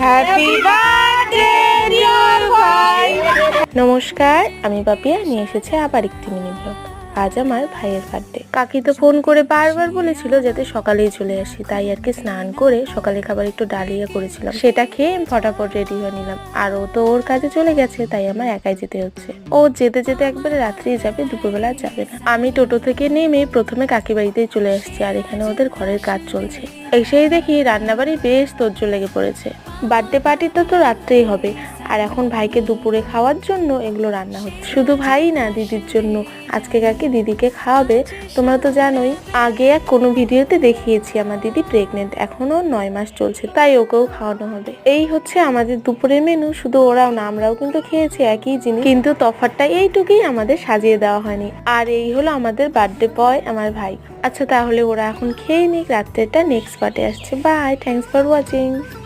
Happy birthday নমস্কার আমি পাপিয়া নিয়ে এসেছি আবার একটি মিনি ব্লগ আজ আমার ভাইয়ের বার্থডে কাকি তো ফোন করে বারবার বলেছিল যাতে সকালেই চলে আসি, তাই আর কি স্নান করে সকালে খাবার একটু ডালিয়া করেছিলাম। সেটা খেয়ে আমি ফটাফট রেডি হয়ে নিলাম। আর ও তো ওর কাজে চলে গেছে, তাই আমার একাই যেতে হচ্ছে। ও যেতে যেতে একবারে রাত্রেই যাবে, দুপুরবেলা যাবে না। আমি টোটো থেকে নেমে প্রথমে কাকি বাড়িতেই চলে আসছি, আর এখানে ওদের ঘরের কাজ চলছে। এসেই দেখি রান্নাবাড়ি বেশ তোজ্জো লেগে পড়েছে। বার্থডে পার্টিটা তো রাত্রেই হবে। আর এখন ভাইকে দুপুরে খাওয়ার জন্য এগুলো রান্না হচ্ছে। শুধু ভাই না, দিদির জন্য। আজকে কাকি? দিদিকে খাওয়াবে। তোমরা তো জানোই, আগে এক কোনো ভিডিওতে দেখিয়েছি আমার দিদি প্রেগনেন্ট এখনও নয় মাস চলছে, তাই ওকেও খাওয়ানো হবে। এই হচ্ছে আমাদের দুপুরের মেনু শুধু ওরাও না, আমরাও কিন্তু খেয়েছি একই জিনিস। কিন্তু তফাৎটা এইটুকুই আমাদের সাজিয়ে দেওয়া হয়নি। আর এই হলো আমাদের বার্থডে বয় আমার ভাই। আচ্ছা তাহলে ওরা এখন খেয়ে নিক। রাত্রেটা নেক্সট পার্টে আসছে। By thanks for watching